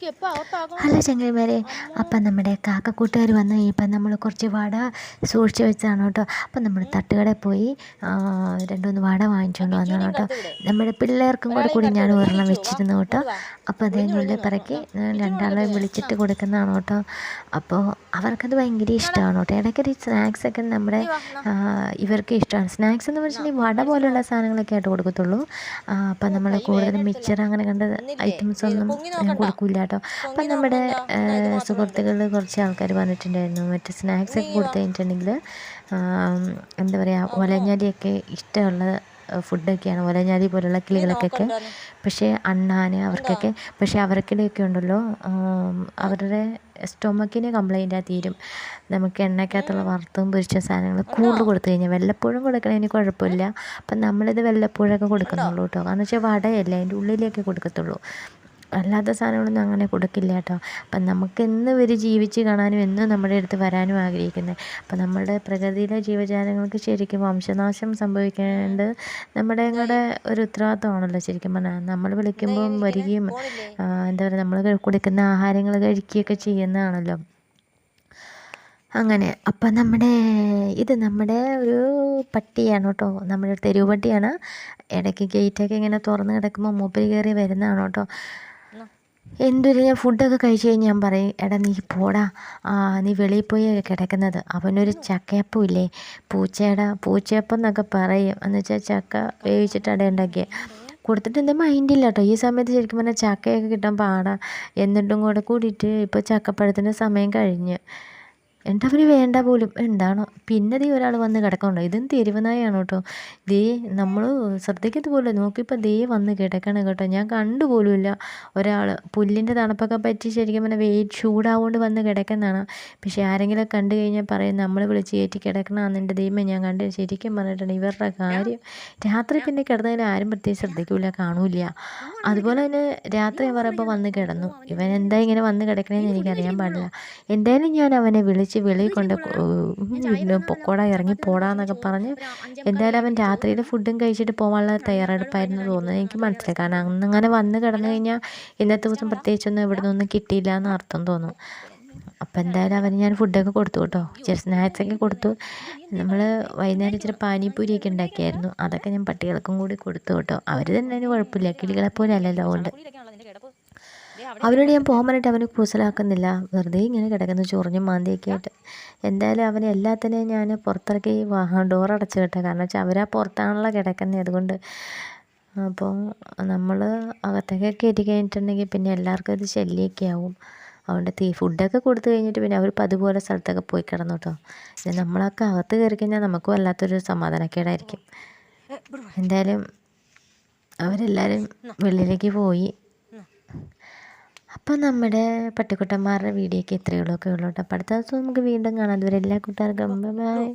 Hello ചങ്ങരിമാരെ അപ്പം നമ്മുടെ കാക്കക്കൂട്ടുകാർ വന്ന് ഇപ്പം നമ്മൾ കുറച്ച് വട സൂക്ഷിച്ച് വെച്ചതാണ് കേട്ടോ. അപ്പം നമ്മൾ തട്ടുകടയിൽ പോയി രണ്ടുമൂന്ന് മൂന്ന് വട വാങ്ങിച്ചുകൊണ്ട് വന്നതാണ് കേട്ടോ. നമ്മുടെ പിള്ളേർക്കും കൂടെ കൂടി ഞാൻ ഒരെണ്ണം വെച്ചിരുന്നു കേട്ടോ. അപ്പോൾ അതിനുള്ളിൽ പിറക്കി രണ്ടാളെ വിളിച്ചിട്ട് കൊടുക്കുന്നതാണ് കേട്ടോ. അപ്പോൾ അവർക്കത് ഭയങ്കര ഇഷ്ടമാണ് കേട്ടോ. ഇടയ്ക്കൊരു സ്നാക്സൊക്കെ നമ്മുടെ ഇവർക്ക് ഇഷ്ടമാണ് സ്നാക്സ് എന്ന് വെച്ചിട്ടുണ്ടെങ്കിൽ വട പോലുള്ള സാധനങ്ങളൊക്കെ ആയിട്ട് കൊടുക്കത്തുള്ളൂ. അപ്പം നമ്മൾ കൂടുതലും മിക്സർ അങ്ങനെ കണ്ട ഐറ്റംസ് ഒന്നും കൊടുക്കില്ല കേട്ടോ. അപ്പം നമ്മുടെ സുഹൃത്തുക്കളിൽ കുറച്ച് ആൾക്കാർ പറഞ്ഞിട്ടുണ്ടായിരുന്നു മറ്റേ സ്നാക്സ് ഒക്കെ കൊടുത്തു കഴിഞ്ഞിട്ടുണ്ടെങ്കിൽ എന്താ പറയുക ഒലഞ്ഞാലിയൊക്കെ ഇഷ്ടമുള്ള ഫുഡൊക്കെയാണ്. ഒലഞ്ഞാലി പോലുള്ള കിളികൾക്കൊക്കെ പക്ഷേ അണ്ണാന് അവർക്കൊക്കെ പക്ഷേ അവർക്കിടെയൊക്കെ ഉണ്ടല്ലോ. അവരുടെ സ്റ്റൊമക്കിന് കംപ്ലൈന്റാ തീരും. നമുക്ക് എണ്ണയ്ക്കകത്തുള്ള വറുത്തും പൊരിച്ച സാധനങ്ങൾ കൂടുതൽ കൊടുത്തു കഴിഞ്ഞാൽ വല്ലപ്പോഴും കൊടുക്കണതിന് കുഴപ്പമില്ല. അപ്പം നമ്മളിത് വല്ലപ്പോഴൊക്കെ കൊടുക്കുന്നുള്ളൂ കേട്ടോ. കാരണം വെച്ചാൽ വടയല്ല അതിന്റെ ഉള്ളിലേക്കേ കൊടുക്കത്തുള്ളൂ. അല്ലാത്ത സാധനങ്ങളൊന്നും അങ്ങനെ കൊടുക്കില്ല കേട്ടോ. അപ്പം നമുക്ക് എന്ന് ഇവർ ജീവിച്ച് കാണാനും എന്നും നമ്മുടെ അടുത്ത് വരാനും ആഗ്രഹിക്കുന്നത് അപ്പം നമ്മുടെ പ്രകൃതിയിലെ ജീവജാലങ്ങൾക്ക് ശരിക്കും വംശനാശം സംഭവിക്കേണ്ടത് നമ്മുടെ കൂടെ ഒരു ഉത്തരവാദിത്തമാണല്ലോ ശരിക്കും പറഞ്ഞാൽ. നമ്മൾ വിളിക്കുമ്പം വരികയും എന്താ പറയുക നമ്മൾ കൊടുക്കുന്ന ആഹാരങ്ങൾ കഴിക്കുകയൊക്കെ ചെയ്യുന്നതാണല്ലോ. അങ്ങനെ അപ്പം നമ്മുടെ ഇത് നമ്മുടെ ഒരു പട്ടിയാണ് കേട്ടോ. നമ്മുടെ തെരുവ് പട്ടിയാണ്. ഇടയ്ക്ക് ഗേറ്റൊക്കെ ഇങ്ങനെ തുറന്ന് കിടക്കുമ്പോൾ മൂപ്പര് കയറി വരുന്നതാണ് കേട്ടോ. എന്തൊരു ഞാൻ ഫുഡൊക്കെ കഴിച്ച് കഴിഞ്ഞ് ഞാൻ പറയും എടാ നീ പോടാ. ആ, നീ വെളിയിൽ പോയി കിടക്കുന്നത്. അവനൊരു ചക്കയപ്പം ഇല്ലേ? പൂച്ചയുടെ പൂച്ചയപ്പം എന്നൊക്കെ പറയും. എന്ന് വെച്ചാൽ ചക്ക വേവിച്ചിട്ട് അട ഉണ്ടാക്കിയ. കൊടുത്തിട്ട് എന്താ മൈൻഡില്ല കേട്ടോ ഈ സമയത്ത് ശരിക്കും പറഞ്ഞാൽ ചക്കയൊക്കെ കിട്ടാൻ പാടാ. എന്നിട്ടും കൂടെ കൂടിയിട്ട് ഇപ്പോൾ ചക്കപ്പഴത്തിന്റെ സമയം കഴിഞ്ഞ്. എന്നിട്ട് അവർ വേണ്ട പോലും? എന്താണോ? പിന്നെ ദേ ഒരാൾ വന്ന് കിടക്കണ്ടോ ഇതും തെരുവനായാണ് കേട്ടോ. ദേ നമ്മൾ ശ്രദ്ധിക്കത്ത് പോലും നോക്കിയപ്പോൾ ദേ വന്ന് കിടക്കണം കേട്ടോ. ഞാൻ കണ്ടുപോലുമില്ല ഒരാൾ പുല്ലിന്റെ തണുപ്പൊക്കെ പറ്റി ശരിക്കും പറഞ്ഞാൽ വെയിറ്റ് ചൂടാവുകൊണ്ട് വന്ന് കിടക്കുന്നതാണ്. പക്ഷേ ആരെങ്കിലും കണ്ടു കഴിഞ്ഞാൽ പറയും നമ്മൾ വിളിച്ച് കയറ്റി കിടക്കണമെന്ന് എന്റെ ദൈവമേ ഞാൻ കണ്ട് ശരിക്കും പറഞ്ഞിട്ടുണ്ട് ഇവരുടെ കാര്യം. രാത്രി പിന്നെ കിടന്നതിൽ ആരും പ്രത്യേകിച്ച് ശ്രദ്ധിക്കില്ല കാണൂല അതുപോലെ തന്നെ രാത്രി പറയുമ്പോൾ വന്ന് കിടന്നു. ഇവൻ എന്താ ഇങ്ങനെ വന്ന് കിടക്കണേന്ന് എനിക്കറിയാൻ പാടില്ല. എന്തായാലും ഞാൻ അവനെ വിളിച്ച് വെളിയിൽ കൊണ്ട് പിന്നെ പൊക്കോട ഇറങ്ങി പോടാന്നൊക്കെ പറഞ്ഞ് എന്തായാലും അവൻ രാത്രിയിൽ ഫുഡും കഴിച്ചിട്ട് പോകാനുള്ള തയ്യാറെടുപ്പായിരുന്നു തോന്നുന്നത്. എനിക്ക് മനസ്സിലായി. കാരണം അന്നങ്ങനെ വന്ന് കിടന്നു കഴിഞ്ഞാൽ ഇന്നത്തെ ദിവസം പ്രത്യേകിച്ചൊന്നും ഇവിടെ നിന്നൊന്നും കിട്ടിയില്ല എന്ന് അർത്ഥം തോന്നും. അപ്പം എന്തായാലും അവന് ഞാൻ ഫുഡൊക്കെ കൊടുത്തു കേട്ടോ. ഇച്ചിരി സ്നാക്സൊക്കെ കൊടുത്തു. നമ്മൾ വൈകുന്നേരം ഇച്ചിരി പാനിപ്പൂരിയൊക്കെ ഉണ്ടാക്കിയായിരുന്നു. അതൊക്കെ ഞാൻ പട്ടികൾക്കും കൂടി കൊടുത്തു കേട്ടോ. അവർ തന്നെ അതിന് കുഴപ്പമില്ല. കിളികളെ പോലെ അല്ലല്ലോ അതുകൊണ്ട്. അവനോട് ഞാൻ പോകാൻ പറഞ്ഞിട്ട് അവന് കൂസലാക്കുന്നില്ല. വെറുതെ ഇങ്ങനെ കിടക്കുന്നു ചൊറിഞ്ഞും മാന്തിയൊക്കെ ആയിട്ട്. എന്തായാലും അവനെ എല്ലാത്തിനെയും ഞാൻ പുറത്തിറക്കി ഡോർ അടച്ചു കേട്ടോ കാരണം വെച്ചാൽ അവരാ പുറത്താണല്ലോ കിടക്കുന്നത്. അതുകൊണ്ട് അപ്പോൾ നമ്മൾ അകത്തേക്കൊക്കെ കയറ്റി കഴിഞ്ഞിട്ടുണ്ടെങ്കിൽ പിന്നെ എല്ലാവർക്കും ഇത് ശല്യമൊക്കെ ആവും. അതുകൊണ്ട് തീ ഫുഡൊക്കെ കൊടുത്തു കഴിഞ്ഞിട്ട് പിന്നെ അവർ അതുപോലെ സ്ഥലത്തൊക്കെ പോയി കിടന്നു കേട്ടോ പിന്നെ നമ്മളൊക്കെ അകത്ത് കയറി കഴിഞ്ഞാൽ നമുക്ക് വല്ലാത്തൊരു സമാധാനക്കേടായിരിക്കും. എന്തായാലും അവരെല്ലാവരും വെളിയിലേക്ക് പോയി. അപ്പം നമ്മുടെ പട്ടിക്കുട്ടന്മാരുടെ വീഡിയോ ഒക്കെ ഇത്രയേ ഉള്ളൂ. ഒക്കെ ഉള്ളൂ കേട്ടോ അപ്പോൾ അടുത്ത ദിവസം നമുക്ക് വീണ്ടും കാണാം. അതുവരെ എല്ലാ കൂട്ടുകാർക്കും ബൈ.